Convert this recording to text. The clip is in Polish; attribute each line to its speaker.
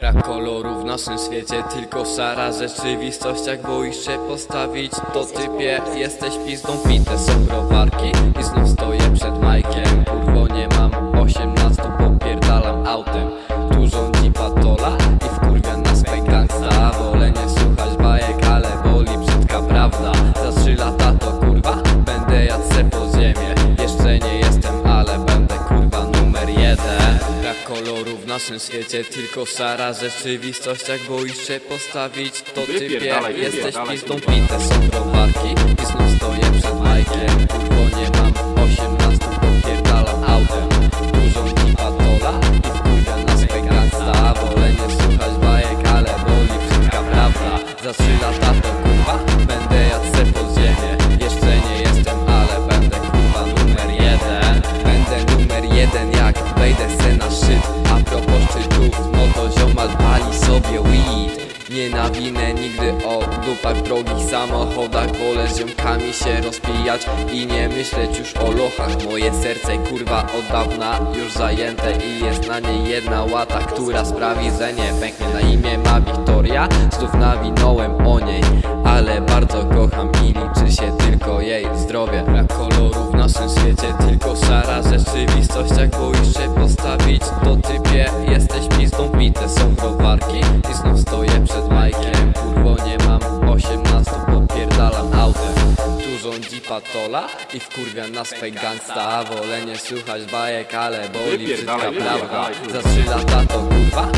Speaker 1: Brak koloru w naszym świecie, tylko szara rzeczywistość. Jak boisz się postawić, to typie Jesteś pizdą, pite są browarki. I znów stoję przed Majkiem Brak koloru w naszym świecie, tylko szara rzeczywistość. Jak boisz się postawić, to typie
Speaker 2: Wypierdalaj,
Speaker 1: Jesteś pizdą, pite są browarki I znów stoję przed Majkiem Kurwo nie mam 18, popierdalam autem. Dużą patola i wkurwia nas gangsta Wolę nie słuchać bajek, ale boli brzydka prawda. Za trzy lata to nawinę nigdy o dupach drogich samochodach Wolę z ziomkami się rozpijać i nie myśleć już o lochach. Moje serce kurwa od dawna już zajęte i jest na niej jedna łata Która sprawi, że nie pęknie. Na imię ma Wiktoria Znów nawinąłem o niej, ale bardzo kocham i liczy się tylko jej zdrowie. Brak koloru w naszym świecie, tylko szara rzeczywistość. Jak boisz się postawić, to typie jesteś pizdą Pite są browarki patola i wkurwia nas fake gangsta Wolę nie słuchać bajek, ale boli brzydka
Speaker 2: Wypierdalaj,
Speaker 1: prawda.
Speaker 2: Wypierdalaj,
Speaker 1: Za trzy lata to kurwa,